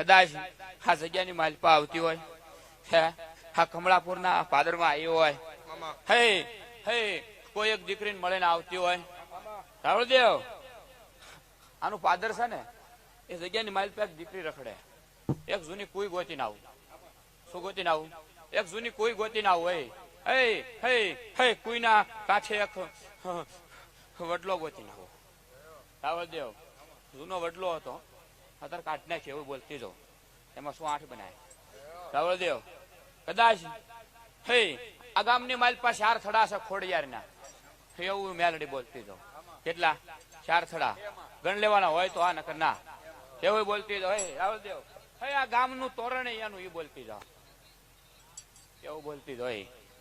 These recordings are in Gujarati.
કદાચ આ જગ્યાની માલપા આવતી હોય, હે? આ કમળાપુરના પાદરમાં આવી હોય. હે હે, કોઈ એક દીકરીને મળીને આવતી હોય. રાવળદેવ, આનું પાદર છે ને, એ જગ્યાની માઇલ પર એક દીકરી રખડે. એક જૂની કોઈ ગોતી ના આવું. શું ગોતી ના આવું? એક જૂની કોઈ ગોતી ના આવું, હે. હે હે કોઈના કાંઠે એક વડલો ગોતી ના આવું. રાવળદેવ, જૂનો વડલો હતો. અત્યારે કાઢ નાખી એવું બોલતી જો એમાં શું આઠ બનાય? રાવળદેવ, કદાચ હે આ ગામની માઇલ પાસે ચાર થડા છે ખોડિયારના. એવું મેલડી બોલતી જો કેટલા? ચાર થડા. ગણ લેવાના હોય તો આ, નકર ના. એવું બોલતી જો હે રાવળદેવ હે આ ગામનું તોરણ એનું એ બોલતી જાઓ એવું બોલતી જો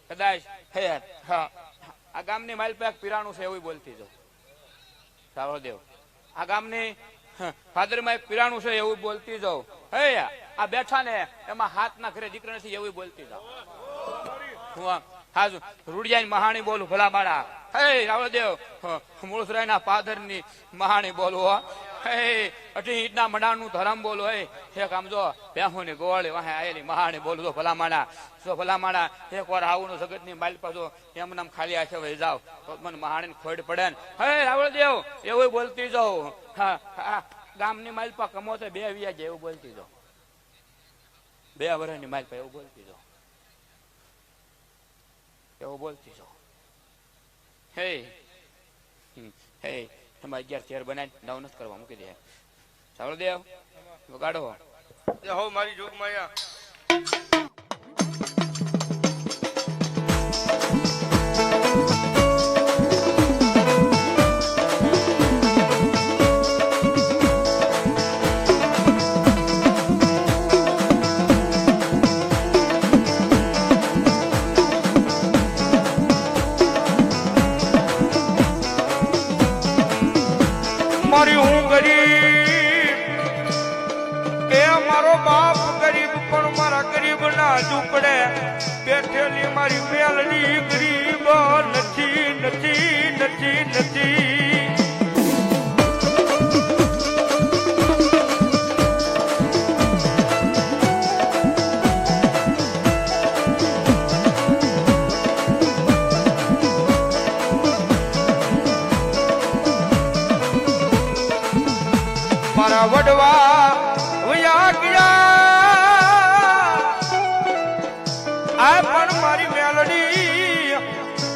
કદાચ હે આ ગામની માઇલ પાસે પીરાણું છે, એવું બોલતી જો રાવળદેવ, આ ગામની ફાદરમાં માં પીરાણું છે એવું બોલતી જાઉં. હે આ બેઠા ને એમાં હાથ ના ઘરે દીકરા નથી, એવું બોલતી જાઉં. હું હાજુ રૂડિયાની મહાણી બોલું ભલા બાળા હે રાવળદેવ મૂળસરાયના પાદરની મહાણી બોલું અઢી ઈંટના મડાનું ધરમ બોલો, હે. એક આમ જો ગોળી વાહે આયેલી મહાણી બોલું તો ભલા માણા જો આવું જગતની માલ પાછો ખાલી આખે વહી જાવ તો મને મહાણી ખોડ પડે ને એવું બોલતી જાઉં હા ગામની માલ પા કમો તો બે વ્યાજ એવું બોલતી જાઉં બે વર્ષની માલ પા એવું બોલતી જાઉં એવું બોલતી જાઉં હે હે એમાં અગિયાર ચેર બનાવી નવ નથી કરવા મૂકી દે. સાંભળો દેવ, વગાડો. હો, મારી અહીંયા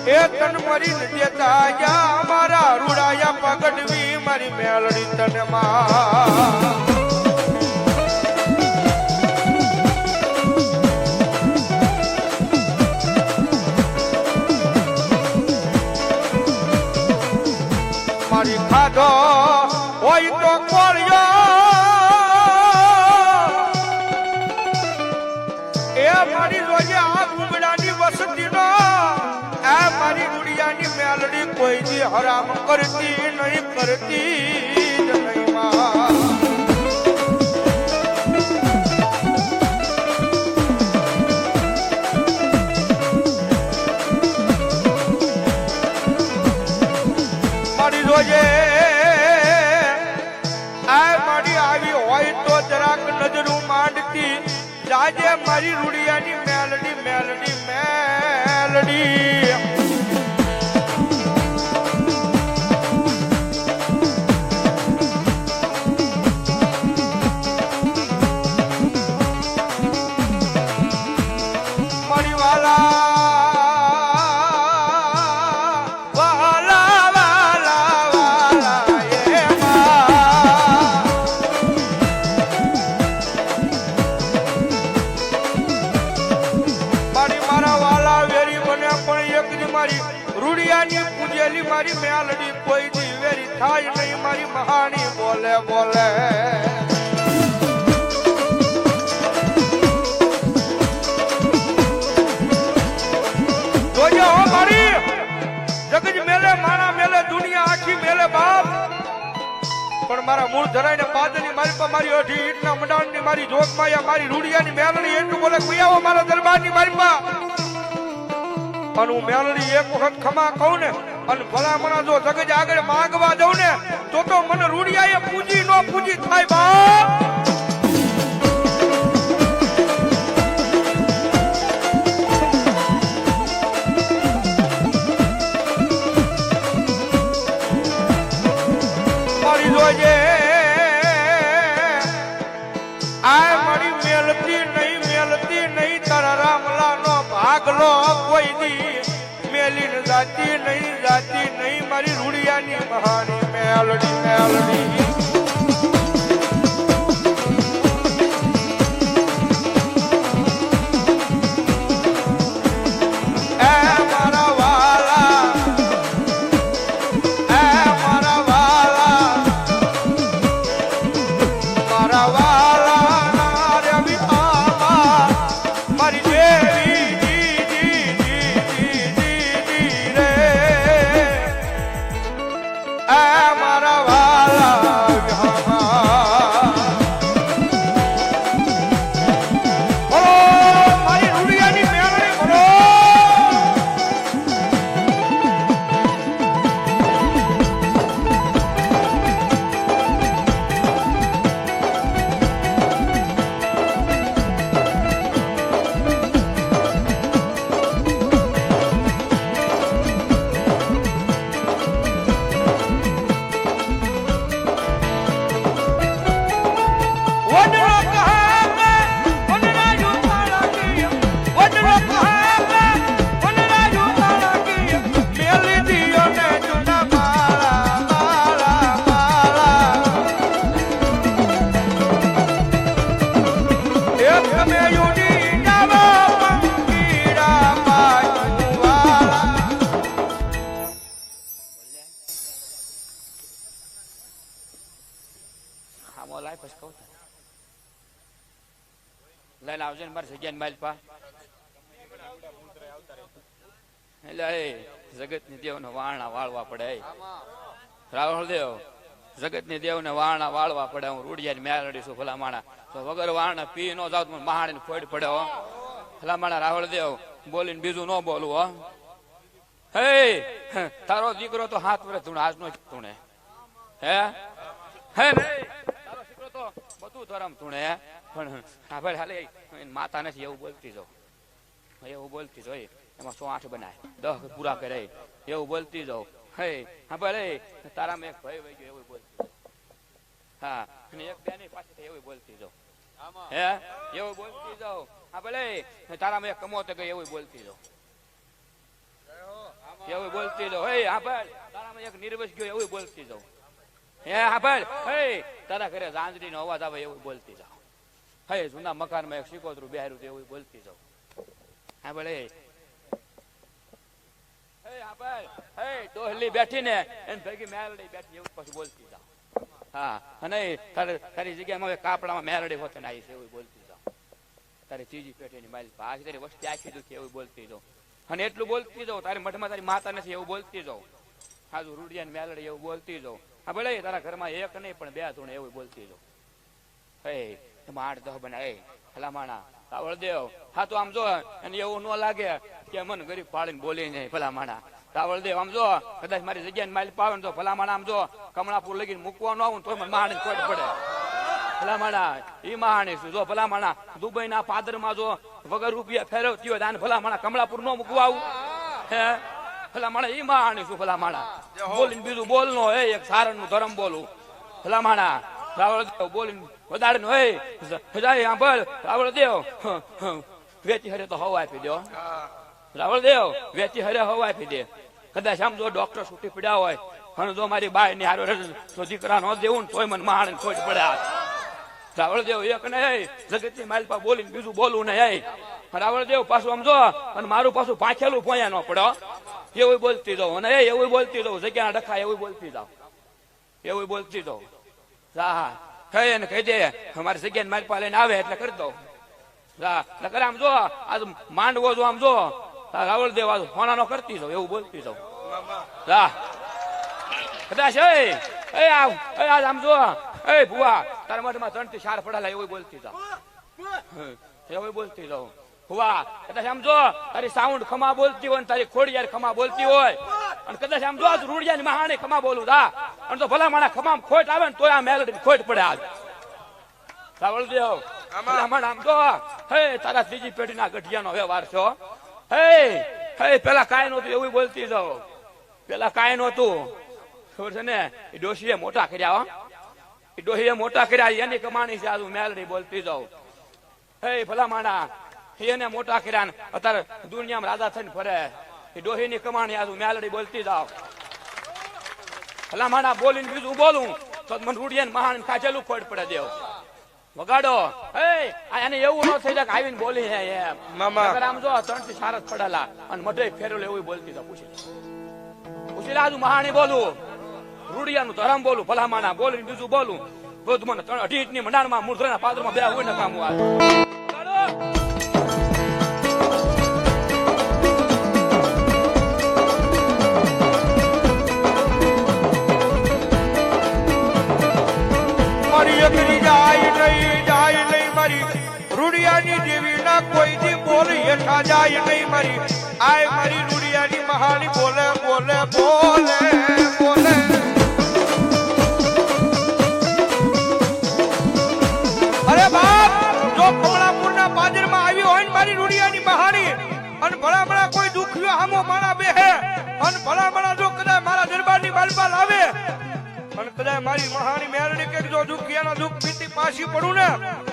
એ તન મરી દેતા યા મારા રૂડાયા પગડવી મારી મેલડી તને માં. મારી ખાધો દી કરતી નહીં કરતી નહીં માં. મારી જોજે, આ મારી આવી હોય તો જરાક નજરું માંડતી. જાજે મારી રૂડિયાની મેલડી મેલડી મેલડી. થાય નહીં મારી મહાણી, બોલે બોલે. જગજ મેલે મારા મેલે, દુનિયા આખી મેલે બાપ. પણ મારા મૂળ ધરાઈને પાદની મારી પર મારી અઢી ઈંટના મંડાણની મારી જોગમાયા, મારી રૂડિયાની મેલડી એટલું બોલે કુયાવો મારા દરબારની મારી પા અને હું મેલણી એક વખત ખમા કહું ને અને ભલામણા જો જગજ આગળ માંગવા દઉં ને, તો તો મને રૂડિયાએ પૂજી નો પૂજી થાય મેલીને જાતી નહીં જાતી નહીં મારી રૂડિયાની મહાની મેલડી મેલડી. મારી જગ્યા માલ પા એટલે એ જગતની દેવ ને વારણા વાળવા પડે. રાવણ દેવ જગતની દેવ ને વારણા વાળવા પડે હું રૂડિયા મેળડી છું ભલા માણા તો વગર વારણા પી નો જાવ તો મહાણી ફોડ પડે હો ભલા માણા રાવળ દેવ બોલીને બીજું ન બોલવું હો હે તારો દીકરો તો હાથ વર્ષ ધૂણે આજનો ધૂણે હે હે નહીં તારો દીકરો તો બધું ધરમ ધૂણે પણ હા હાલે માતા નથી, એવું બોલતી જો. એવું બોલતી જોઈ એમાં સો આઠ બનાય? દહ પૂરા કરે એવું બોલતી જાઉં હે હા ભલે તારામાં મેં ભય વહી ગયો, એવું બોલતી. હા, અને એક બેની પાછી એવું બોલતી જાઉં હે, એવું બોલતી જાઉં હા ભલે તારામાં એક કમોતે ગઈ, એવું બોલતી જાઉં એવું બોલતી જાઉં હે હા ભાઈ તારામાં એક નિર્વસ ગયો, એવું બોલતી જાઉં હે હા ભલે હે, તારા ઘરે રાંજડીનો અવાજ આવે, એવું બોલતી જાઉં હે જૂના મકાનમાં એક શીકોતરું બિહાર્યું છે એવું બોલતી જાઉં. હા ભલે તારી જગ્યામાં હવે પાછી તારી વસ્તી આખી દુખી બોલતી જાઉં. અને એટલું બોલતી જાઉં, તારી મઠમાં તારી માતા નથી, એવું બોલતી જાઉં. હાજુ રૂડિયા ને મેલડી એવું બોલતી જાઉં. હા ભલે તારા ઘરમાં એક નહીં, પણ બે ધૂણ એવું બોલતી જાઉં. હે આઠ દહ બના. ફલામાણા તાવળદેવ હા તો આમ જો અને એવું ન લાગે કે મન ગરીબ પાળીને બોલી નહીં ભલામાણા તાવળ દેવ આમ જો કદાચ મારી જગ્યાને માલ પાવે ને તો ભલામાણા આમ જો કમળાપુર લગીને મૂકવા ન આવું ને તોય મને માણી ખોટ પડે. ભલામાણા ઈ માણી શું જો ભલામાણા દુબઈ ના પાદરમાં જો વગર રૂપિયા ફેરવતી હોય તો આને ભલામાણા કમળાપુર ન મૂકવા આવું? હે? ફલામાણા ઈ માણી શું ભલામાણા બોલીને બીજું બોલનો હે એક સારણનું ધર્મ બોલું. ભલામાણા રાવળ દેવ, બોલીને વધારે નો હે હજાય સાંભળ રાવળ દેવ. વેચી હરે તો હવા આપી દો રાવળદેવ વેચી હરે હવા આપી દે. કદાચ આમ જો ડોક્ટર છૂટી પડ્યા હોય અને જો મારી બાયની હારો તો દીકરા નો દેવું તોય મને માણ ખોટ પડ્યા રાવળદેવ એક ને જગતની માલપા બોલીને બીજું બોલવું ને રાવળદેવ રાવળ પાછું આમ જો, અને મારું પાછું પાછેલું પોયા ન પડો એવું બોલતી જાઉં. અને એવું બોલતી જાઉં. જગ્યા ડખા એવું બોલતી જાઉં. એવું બોલતી જાઉં. હા હા કહે ને દે અમારે જગ્યાને મારી પાસે આવે એટલે કરી દઉં. આમ જો, આજ માંડવો જો આમ જો રાવળ દેવ આજ હોના નો કરતી જાઉં, એવું બોલતી જાઉં. હા કદાચ, એ એ આવ એ આજ આમ જો, એ ભુવા, તારા મઠમાં ત્રણથી ચાર પડાલા એવું બોલતી જાઉં. એવું બોલતી જાઉં. ભુવા, કદાચ આમ જો, તારી સાઉન્ડ ખમા બોલતી હોય ને તારી ખોડિયાર ખમા બોલતી હોય, અને કદાચ આમ જો, આજ રૂડિયાની મહાણે ખમા બોલું દા અને તો ભલા માણા ખમામ ખોટ આવે ને તોય આ મેલડી ખોટ પડે આજ. સાવળ દેવ બ્રાહ્મણ આમ તો હે તારા ત્રીજી પેઢીના ગઢિયાનો વ્યવહાર છો. હે હે પેલા કાંઈ નહોતું એવું બોલતી જાઓ. પેલા કાંઈ નહોતું. ખબર છે ને? એ ડોશીએ મોટા કર્યા એ ડોશીએ મોટા કર્યા એની કમાણી છે આજુ મેલડી બોલતી જાઉં. હે ભલા માણા એને મોટા કર્યા ને અત્યારે દુનિયામાં રાજા થઈને ફરે. એ ડોહીની કમાણી આજુ મેલડી બોલતી જાવ ભલામાણા બોલીને બીજું બોલું તો મને રૂડિયાને મહાન કાચેલું ફોડ પડે દેવ. વગાડો. એ આ એને એવું ન થઈ જાય કે આવીને બોલી હે એમ મામા. આમ જો ત્રણથી સારસ પડેલા. અને મઢે ફેરેલો એવું બોલતી તો પૂછી. પૂછી લાજુ મહાણી બોલું. રૂડિયાનું ધરમ બોલું ભલામાણા બોલીને બીજું બોલું. બધું મને ત્રણ અઢી ઇંચની મંડાણમાં મૂર્ધના પાત્રમાં બે હોય ને કામ મારી જાય નહીં જાય નહીં મારી. રૂડિયાની દેવી ના કોઈ દી હેઠા જાય નહીં મારી. આય મારી રૂડિયાની મહાની, બોલે બોલે બોલે બોલે. અરે બાપ, જો કમળાપુરના માં આવી હોય ને મારી રૂડિયાની મહાની, અને ભલા ભલા કોઈ દુખ્યો હામો માણા બેહે, અને ભલા ભલા જો કદાચ મારા દરબારની બાલપાલ લાવે મારી મહાની મેરડી કે જો દુખિયાના દુખ પીતી પાછી પડું ને,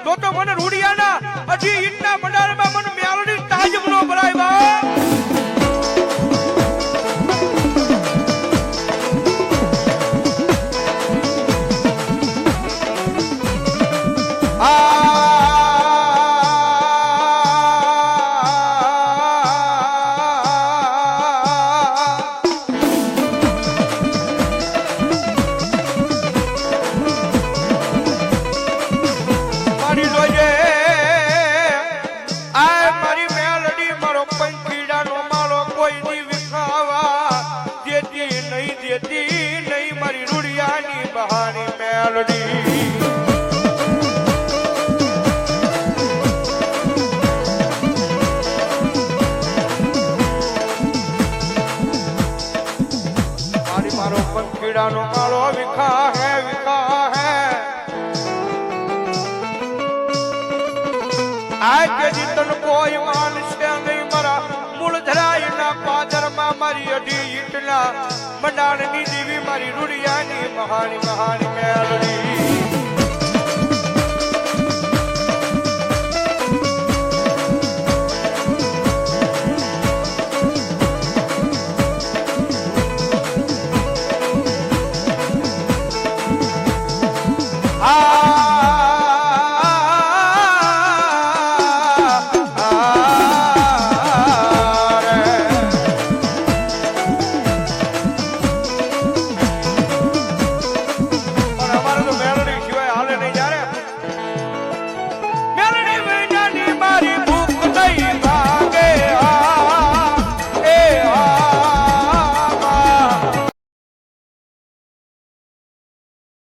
તો તો મને રૂડિયાના હજી ઈંડા મડારમાં મને મેરડી તાજબ રૂડિયાની બહાની મેલડી. મારી પંખીડાનો મારો વિખા હે વિખા હે. આ કેજી કોઈ માનશે મારી અઢી ઈટના મંડાણની દેવી મારી રૂડિયાની મહાન મહાન મેલડી